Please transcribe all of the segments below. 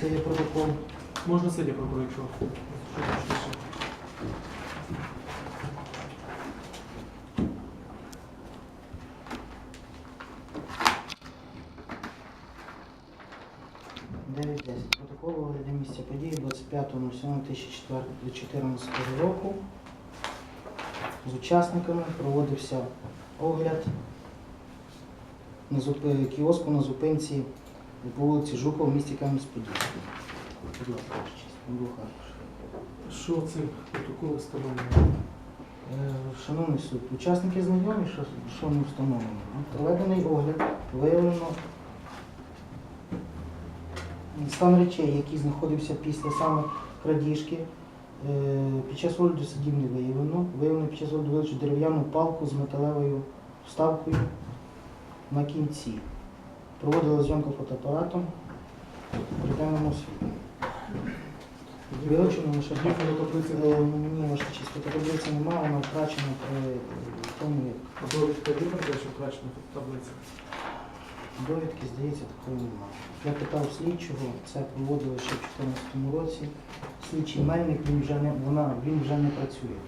Це є протокол. Можна сидя прокурор, якщо. Дев'ять десять. Протокол огляду місця події 25.07.2014 року. З учасниками проводився огляд кіоску на зупинці по вулиці Жукова в місті Кам'янець-Подільський. Будь ласка. Андрюх Що це протокол встановлено? Е, Шановний суд, учасники знайомі, що, що не встановлено. Проведений огляд, виявлено стан речей, який знаходився після саме крадіжки. Е, Під час огляду сидів не виявлено. Виявлено під час огляду вилучено дерев'яну палку з металевою вставкою на кінці. Проводила зйомку фотоапаратом при денному світлі. Вилучено лише Є фототаблиця, Е, Ні, ваша честь, фототаблиці немає, вона втрачена при тому, як довідка про що втрачена таблиця. довідки, здається, такої немає. Я питав слідчого, це проводили ще в 2014 році. Слідчий мельник, він вже не, вона, він вже не працює.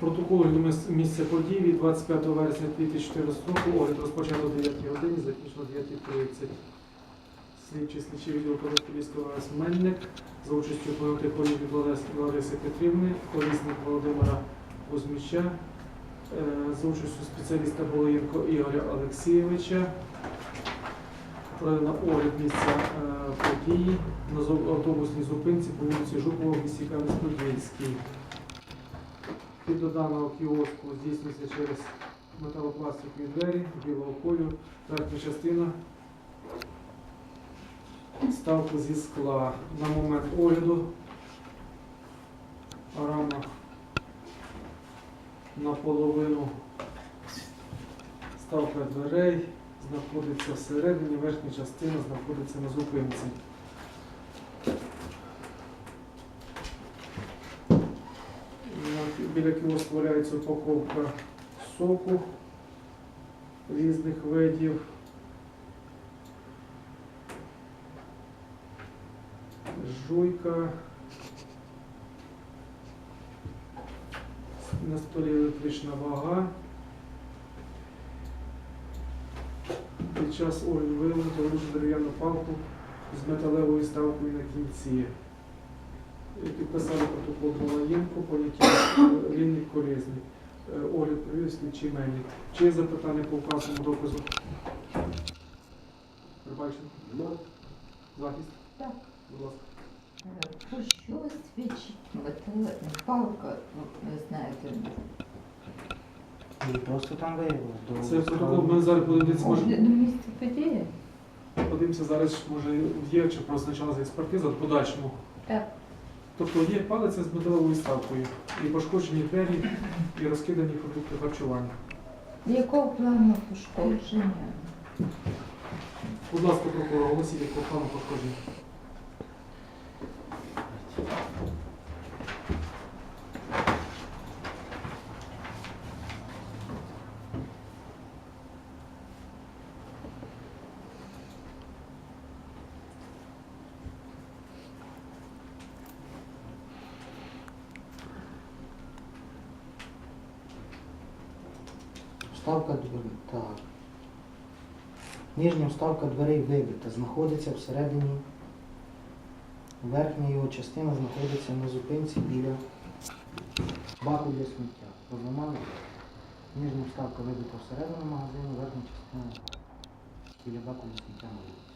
Протокол місця подій від 25 вересня 2014 року. Огляд розпочато о 9 годині, закінчено 9.30. Слідчий слідчий відділ Подільського ВС Мельник за участю Ларис- Лариси Петрівни, колісник Володимира Кузьміча, е, за участю спеціаліста Болоєнко Ігоря Олексійовича. Проведено огляд місця е, події на автобусній зупинці по вулиці Жукова в місті Кам'янець-Подільський. Вхід до даного кіоску здійснюється через металопластикові двері білого кольору, верхня частина ставку зі скла. На момент огляду рама наполовину ставка дверей знаходиться всередині, верхня частина знаходиться на зупинці. На- Біля кіоску валяється упаковка соку різних видів. Жуйка. На столі електрична вага. Під час огляду виявлено дерев'яну палку з металевою ставкою на кінці. Підписали протокол Малаєнко, поняття лінник колізний. Е, Огляд провів слідчий мельник. Чи є запитання по вказаному доказу? Перебачено? Захист? Так. Будь ласка. Е, Про що свідчить палка, ну, ви знаєте, І просто там виявили. Це протокол, ми зараз будемо може, огляду місця події? подивимося зараз, може є чи прозначалася експертиза в подальшому. Так. Тобто є палиця з металевою ставкою, і пошкоджені двері, і розкидані продукти харчування. Якого плану пошкодження? Будь ласка, прокурор, оголосіть, якого плану пошкодження. Вставка дверей. Так. Нижня вставка дверей вибита, знаходиться всередині. Верхня його частина знаходиться на зупинці біля баку для сміття. Розламали? Нижня вставка вибита всередину магазину, верхня частина біля баку для сміття на вулиці.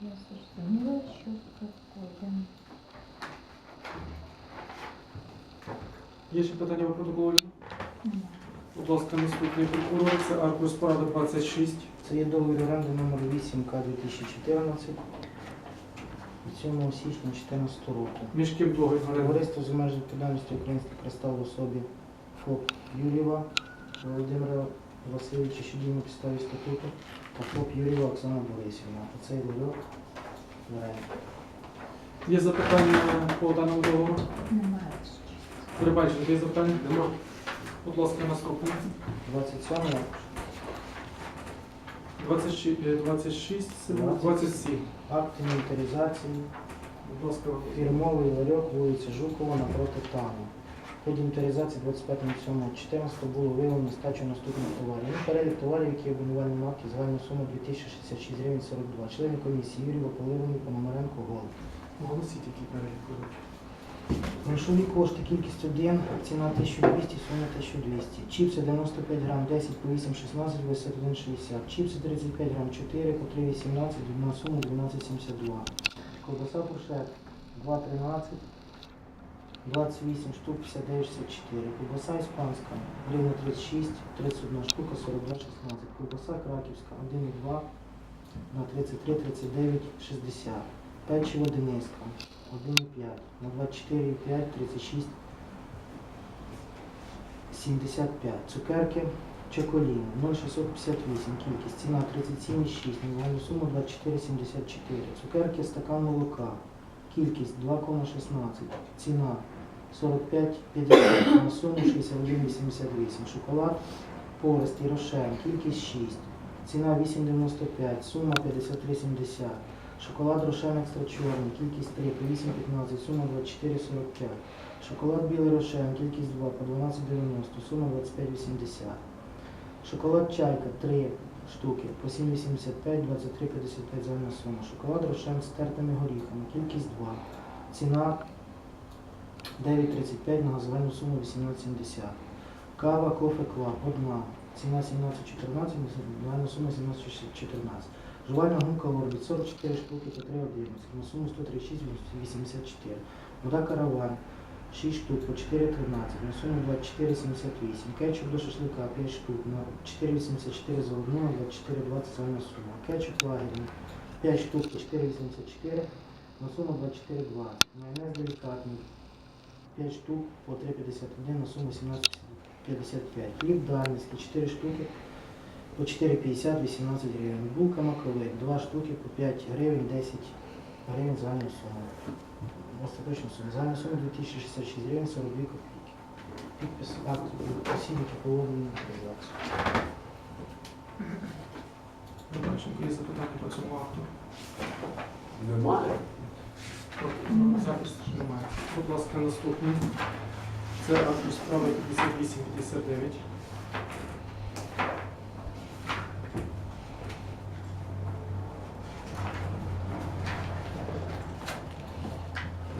Я зрозуміла, що проходимо. Є ще питання по протоколу? Нема. Будь ласка, наступний прокурор, це аркуш справи 26. Це є договір оренди номер 8 К 2014 від 7 січня 2014 року. Між ким договір оренди? Товариство з меж відповідальності Український кристал в особі ФОП Юрєва Володимира Васильовича, що діє на підставі статуту, та ФОП Юрєва Оксана Борисівна. Оцей в оренді. Є запитання по даному договору? Немає. Перебачено, є запитання? Нема. Будь ласка, наступний. 27 26, е, 26 27. Акт інвентаризації, Будь ласка, фірмовий ларьок, вулиця Жукова напроти ТАМу. В ході інвентаризації 25.07.14 було виявлено стачу наступних товарів. Ну, перелік товарів, які є в обвинувальному акті, загальна сума 2066 гривень 42. Члени комісії Юрій Поливаний, Пономаренко, Голуб. оголосіть, який перелік. Грошові кошти, кількість 1, ціна 1200, сума 1200. Чіпси 95 грам, 10 по 8, 16, 21, 60. Чіпси 35 грам, 4 по 3, 18, на суму 12,72. Ковбаса пушет 2,13, 28 штук, 59,64. Ковбаса іспанська, гривна 36, 31 штука, 42, 16. Ковбаса краківська 1,2 на 33, 39, 60. Печиво Дениска 1,5 на 24,5, 36, 75. Цукерки Чоколіно 0,658, кількість, ціна 37,6, мінімальна сума 24,74. Цукерки стакан молока, кількість. 2,16, ціна 45,50, на суму 61,88. Шоколад Порест і Рошен, кількість. 6, ціна 8,95, сума 53,70. Шоколад Рошен екстра чорний, кількість 3 по 8,15, сума 24,45. Шоколад білий Рошен, кількість 2 по 12,90, сума 25,80. Шоколад Чайка 3 штуки по 7,85, 23,55 загальна сума. Шоколад Рошен з тертими горіхами, кількість 2. Ціна 9,35 на загальну суму 18,70. Кава Кофе Клаб одна. Ціна 17,14, загальна сума 17,14. Жувальна гумка Орбіт 44 штуки по 3,11 на суму 136,84. Вода Караван 6 штук по 4,13 на суму 24,78. Кетчуп до шашлика 5 штук на 4,84 за одну, на 24,20 загальна сума. Кетчуп лагерний 5 штук по 4,84 на суму 24,20. Майонез делікатний 5 штук по 3,51 на суму 17,55. Хліб дальницький 4 штуки по 4,50 18 гривень. Булка маковик 2 штуки по 5 гривень 10 гривень загальна сума. Остаточна сума. Загальна сума 2066 гривень 42 копійки. Підпис акту посібники положення реалізацію. Баченко, є запитання по цьому акту. Немає. Запис немає. Будь ласка, наступний. Це акт справи 5859.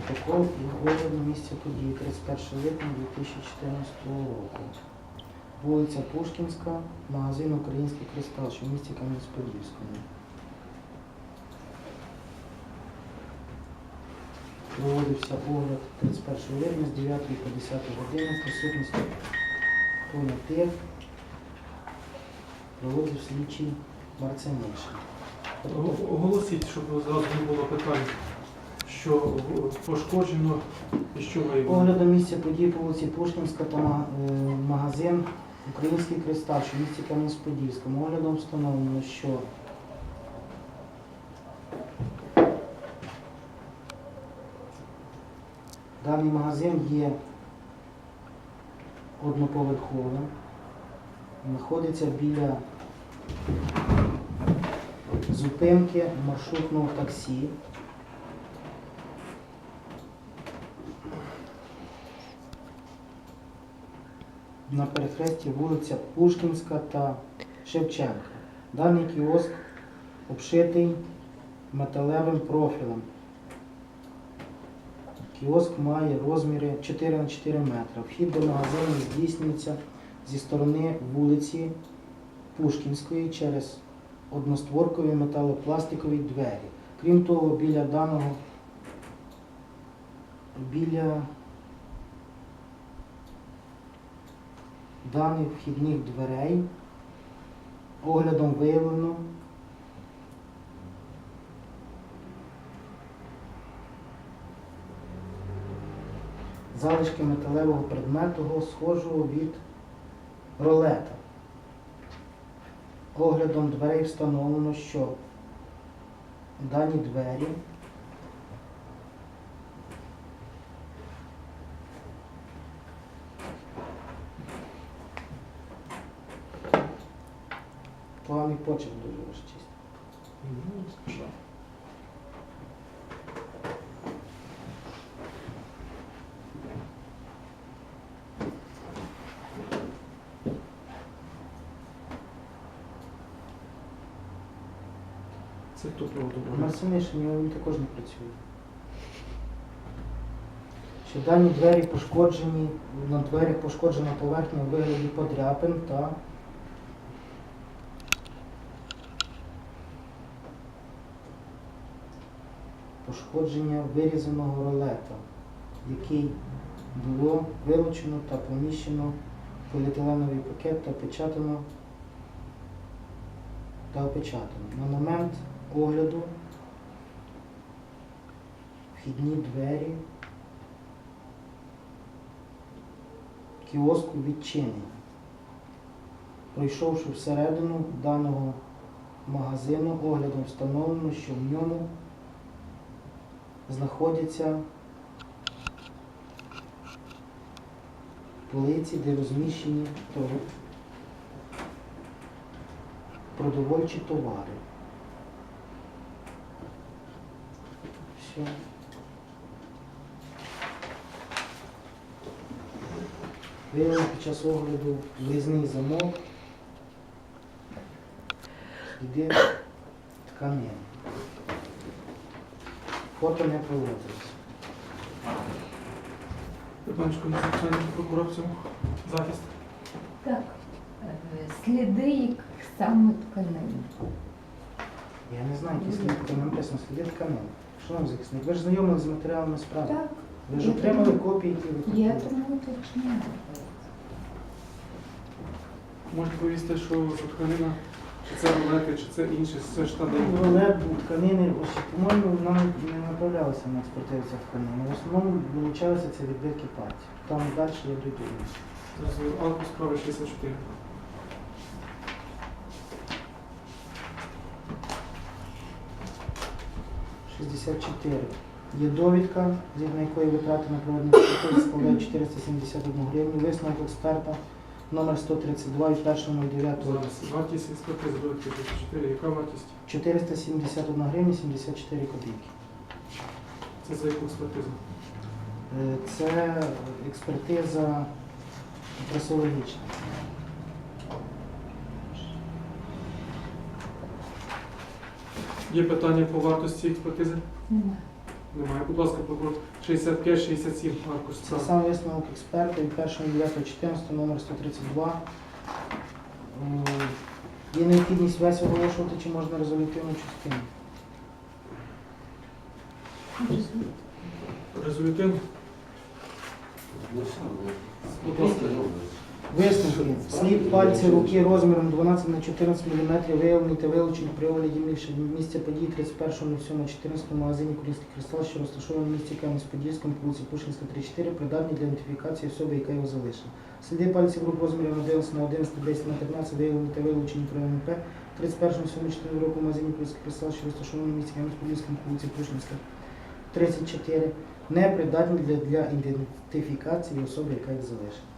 Протокол і огляд на місце події 31 липня 2014 року. Вулиця Пушкінська, магазин Український кристал, що в місті Кам'янець-Подільському. Проводився огляд 31 липня з 9 по 10 годину в присутності понятих. Проводив слідчий Марцинишин. О- Оголосіть, щоб зразу не було питань, що пошкоджено і що виявлено. Оглядом місця подій по вулиці Пушкінська та е, магазин Український кристал, що місті Кам'янець-Подільському. Оглядом встановлено, що даний магазин є одноповерховим, знаходиться біля зупинки маршрутного таксі. На перехресті вулиця Пушкінська та Шевченка. Даний кіоск обшитий металевим профілем. Кіоск має розміри 4 на 4 метри. Вхід до магазину здійснюється зі сторони вулиці Пушкінської через одностворкові металопластикові двері. Крім того, біля даного біля даних вхідних дверей оглядом виявлено залишки металевого предмету, схожого від ролета. Оглядом дверей встановлено, що дані двері почерк дуже ваш честь. Це хто правду брав? Марсиниш, у нього він також не працює. Що дані двері пошкоджені, на дверях пошкоджена поверхня у вигляді подряпин та пошкодження вирізаного ролета, який було вилучено та поміщено в поліетиленовий пакет та опечатано та опечатано. На момент огляду вхідні двері кіоску відчинені. Пройшовши всередину даного магазину, оглядом встановлено, що в ньому знаходяться полиці, де розміщені продовольчі товари. Все. Виявлено під час огляду виїзний замок. Сліди тканин. Фото не проводилось. Питанечко на запитання прокурор в цьому. Захист. Так, е, сліди яких саме тканин. Я не знаю, які сліди тканин, написано сліди тканин. Шановний захисник, ви ж знайомі з матеріалами справи. Так, Ви ж отримали копії, які ви я хотіли. тому уточняю. Можете повісти, що що тканина, чи це рулети, чи це інше, це ж та де. Рулет, тканини, ось, по-моєму, нам не направлялися на експертизу ця тканина. В основному вилучалися це відбитки пальців. Там далі дойду. Зрозуміло. Алкус справи 64. – 64. Є довідка, згідно якої витрати на проведення складають 471 гривню. Висновок експерта номер 132 від 1.09. Зараз вартість експертизи довідки 64. Яка вартість? 471 гривня 74 копійки. Це за яку експертизу? Е, Це експертиза трасологічна. Є питання по вартості експертизи? Немає. Немає. Будь ласка, прокурор 65-67 аркуш Це сам висновок експерта від 1.9.14 номер 132. Є необхідність весь оголошувати, чи можна резолютивну частину. Резолютив. Ну, все, ну, Будь ласка. Висновки. Слід пальці руки розміром 12 на 14 мм виявлений та вилучений при огляді місця- події 31.07.14 в магазині Курінський кристал, що розташований в місті Кам'янець-Подільському, по вулиці Пушкінська, 34, придатний для ідентифікації особи, яка його залишила. Сліди пальців рук розміром 11 на 11, 10 на 15 виявлені та вилучені при МП 31.07.14 року магазині Курінський кристал, що розташований в місті Кам'янець-Подільському, по вулиці Пушкінська, 34, непридатні для, для ідентифікації особи, яка їх залишила.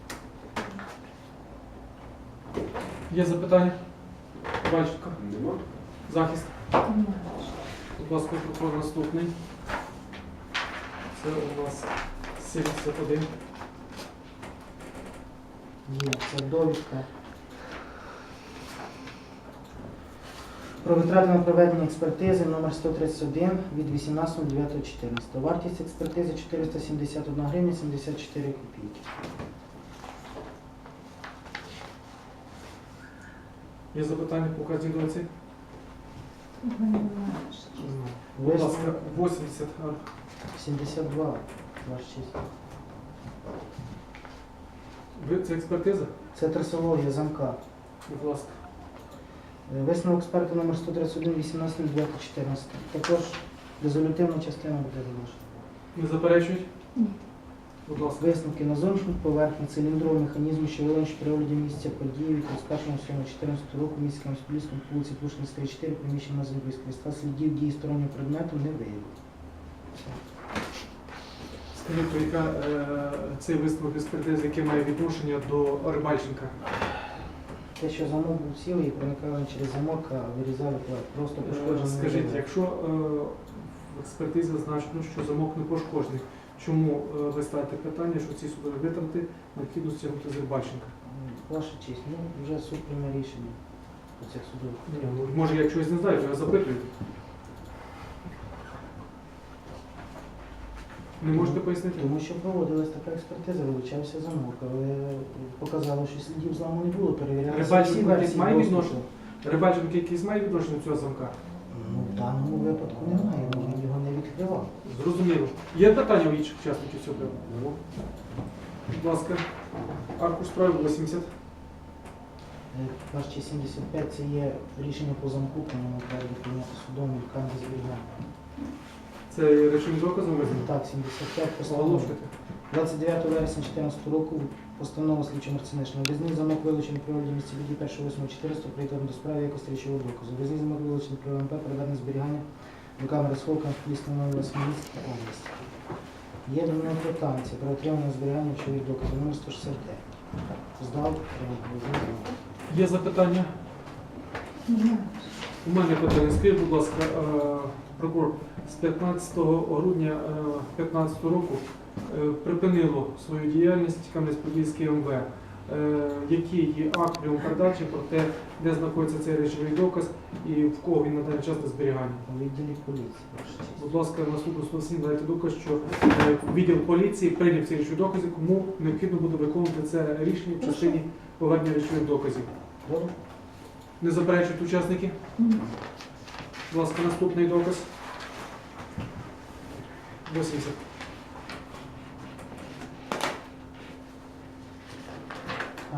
Є запитання? Бачка. Нема? Захист. Будь ласка, прокурор наступний. Це у нас 71. Є, це довідка. Про витрати на проведення експертизи номер 131 від 18.09.14. Вартість експертизи 471 гривня 74 копійки. Є запитання по немає. Будь ласка, 80. 72, ваш честь. Ви це експертиза? Це трасологія замка. Будь ласка. Е, Висновок експерта номер 131 18.09.14. Також резолютивна частина буде залишена. Не заперечують? Ні. Будь ласка. Висновки на зовнішніх поверхні циліндрового механізму, що виявлені при огляді місця події від 31.07.14 року в місті Кам'янець-Подільському вулиці Пушкінська, 4, приміщення на Зимбійської креста, слідів дії стороннього предмету не виявили. Скажіть, то яка е, цей висновок експертизи, яке має відношення до Рибальченка? Те, що замок був цілий, і проникали через замок, а вирізали. Просто Е, пошкоджено. Скажіть, якщо е, в експертизі зазначено, що замок не пошкоджений, чому е, ви ставите питання, що ці судові витрати необхідно стягнути з Рибальченка? Ваша честь, ну вже суд прийме рішення по цих судових питаннях. ну, Може, я чогось не знаю, я запитую. Не можете пояснити? Тому що проводилась така експертиза, вилучався замок, але показало, що слідів зламу не було, перевірялися всі версії має відношення? Рибальченко якийсь має відношення до цього замка? Ну, в даному випадку немає, відкривав. Зрозуміло. Є питання у інших учасників цього приводу? Будь ласка, аркуш справи 80. Е, Перші 75 це є рішення по замку, ньому треба прийняти судом і камері зберігання. Це речовим доказом визнано. Так, 75 постанова. Оголошуйте. 29 вересня 2014 року постанова слідчо Марцинишна. Визний замок вилучений при огляді місця події 1.8.14 приєднано до справи якості речового доказу. Визний замок вилучений при ОМП передане зберігання до камери сховка в Поліському області. Є до мене квитанція про отримання зберігання речових доказів номер 169. Здав, отримав, Є запитання? Ні. У мене питання. Скажіть, будь ласка, е, прокурор з 15 грудня 2015 року е, припинило свою діяльність Кам'янець-Подільський МВ. Е, Який є акт прийому-передачі про те, де знаходиться цей речовий доказ і в кого він на даний час на зберіганні? у відділі поліції. Будь ласка, наступну 107 дайте доказ, що е, відділ поліції прийняв ці речові докази, кому необхідно буде виконувати це рішення в частині повернення речових доказів. Не заперечують учасники? Будь ласка, наступний доказ. 80.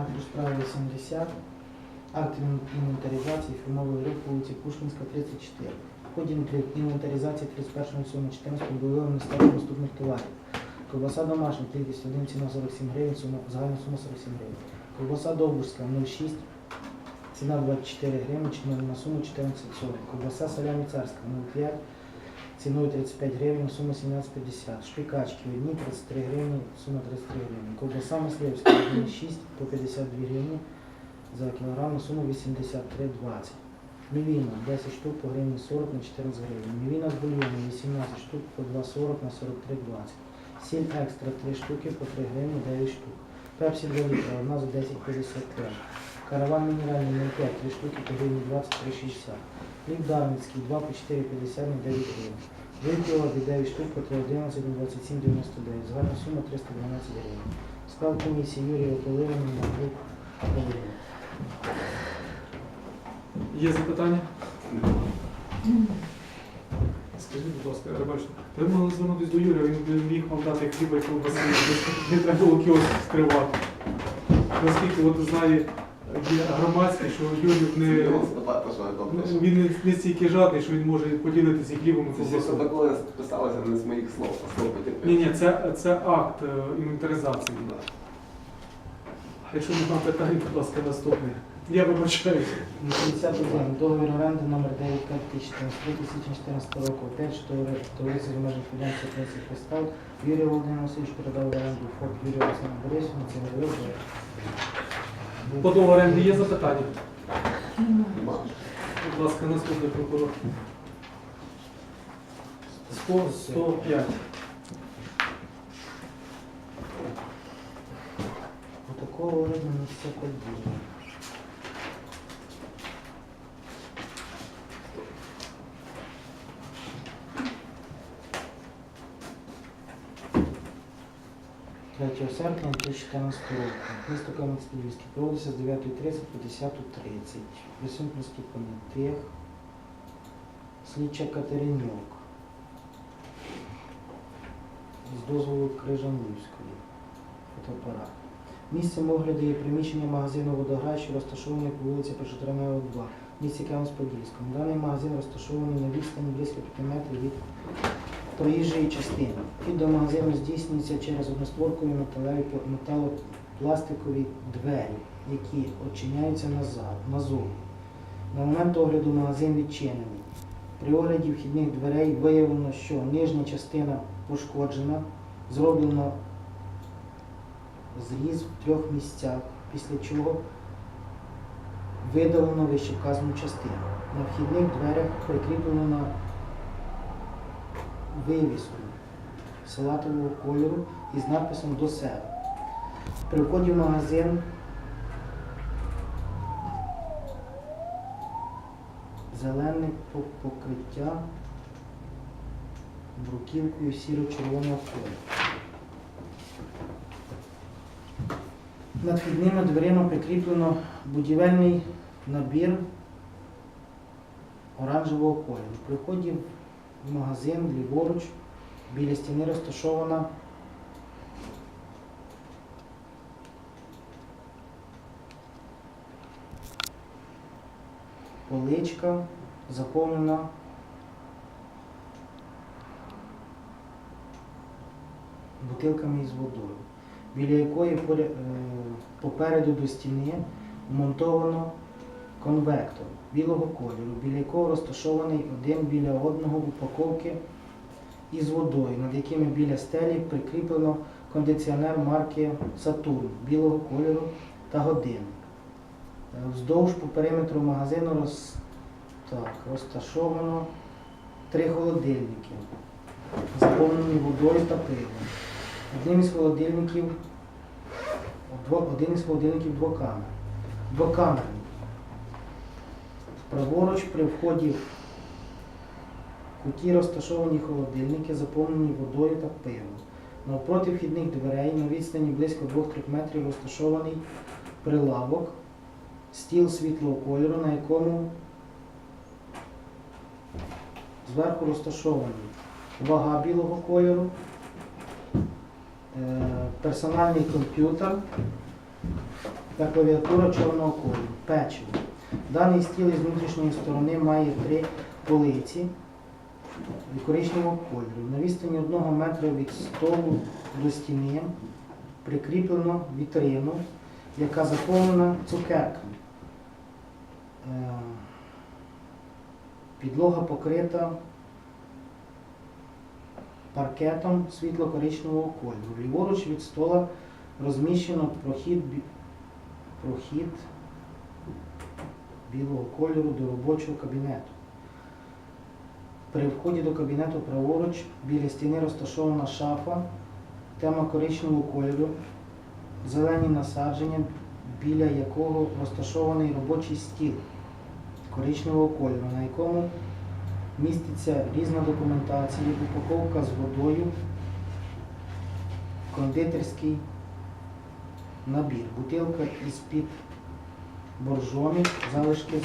Акт у справі 80. Акт інвентаризації фірмової риб вулиці Пушкінська, 34. В ході інвентаризації 31.07.14 було статус наступних товарів. Ковбаса домашня, кількість 1, ціна 47 гривень, сума, загальна сума 47 гривень. Ковбаса довбурська 0,6, ціна 24 гривні, ціна на суму 14,40. Ковбаса салямі царська 0,5, ціною 35 гривень, сума 17,50. Шпикачки одні 33 гривні, сума 33 гривні. Ковбаса мисливська 1,6 по 52 гривні за кілограм на суму 83,20. Мівіна 10 штук по гривні 40 на 14 гривень. Мівіна з бульйону 18 штук по 2,40 на 43,20. Сіль екстра 3 штуки по 3 гривні 9 штук. Пепсі 2 літра, одна за 10,53. Караван мінеральний 0,5, 3 штуки по гривні 23,60. Хліб дарницький 2 по 4,50 на 9 гривень. Вилки орди 9 штук по 3,11 на 27,99. Загальна сума 312 гривень. Склад комісії Юрія Ополивина на груп Ополивина. Є запитання? Скажіть, будь ласка, Рибальченко, ви могли звернутися до Юрія, він би міг вам дати хліба і ковбаси, не треба було кіоск скривати. Наскільки от знає громадський, що Юрій не, пишу. він не, не стільки жадний, що він може поділитися хлібом і Це ще протоколи писалися не з моїх слов, а слов. Ні, ні, це, це акт е, інвентаризації. Якщо немає питань, будь ласка, наступний. Я вибачаюся. 51. Договір оренди номер 9 2014 року. Опять же, товариство з обмежень фінансів 30 підстав. Юрій Володимир Васильович передав в оренду ФОП Юрія Олександра Борисовна. Це не вибори. По договору оренди є запитання? Будь ласка, наступний прокурор. 100, 105. Протокол оренди все події. Серпня 2014 року. Місто Кам'янець-Подільський проводиться з 9.30 по 10.30. Присутні ступені тих. Слідча Катеринюк. З дозволу Крижанівської. Фотоапарат. Місцем огляду є приміщення магазину «Водограй», що розташований по вулиці Пошетранева, 2, в місті Кам'янець-Подільському. Даний магазин розташований на відстані близько 5 метрів від проїжджої частини. Вхід до магазину здійснюється через одностворкові металопластикові двері, які очиняються назад, назовні. На момент огляду магазин відчинений. При огляді вхідних дверей виявлено, що нижня частина пошкоджена, зроблено зріз в трьох місцях, після чого видалено вищевказану частину. На вхідних дверях прикріплено на вивіску салатового кольору із надписом до себе. При вході в магазин зелене по- покриття бруківкою сіро-червоного кольору. Над вхідними дверима прикріплено будівельний набір оранжевого кольору. При вході магазин ліворуч біля стіни розташована. Поличка, заповнена. Бутилками із водою, біля якої е, попереду до стіни вмонтовано конвектор білого кольору, біля якого розташований один біля одного упаковки із водою, над якими біля стелі прикріплено кондиціонер марки Сатурн білого кольору та годинник. Е, Вздовж по периметру магазину роз... так, розташовано три холодильники, заповнені водою та пивом. Одним із холодильників один із холодильників двокамер. Двокамерний. Праворуч при вході в куті розташовані холодильники, заповнені водою та пивом. Навпроти вхідних дверей на відстані близько 2-3 метрів розташований прилавок, стіл світлого кольору, на якому зверху розташовані вага білого кольору, е, персональний комп'ютер та клавіатура чорного кольору, печиво. Даний стіл із внутрішньої сторони має три полиці коричневого кольору. На відстані одного метра від столу до стіни прикріплено вітрину, яка заповнена цукерками. Е, Підлога покрита паркетом світло-коричневого кольору. Ліворуч від стола розміщено прохід, прохід білого кольору до робочого кабінету. При вході до кабінету праворуч біля стіни розташована шафа, тема коричневого кольору, зелені насадження, біля якого розташований робочий стіл коричневого кольору, на якому міститься різна документація, упаковка з водою, кондитерський набір, бутилка із-під боржомі, залишки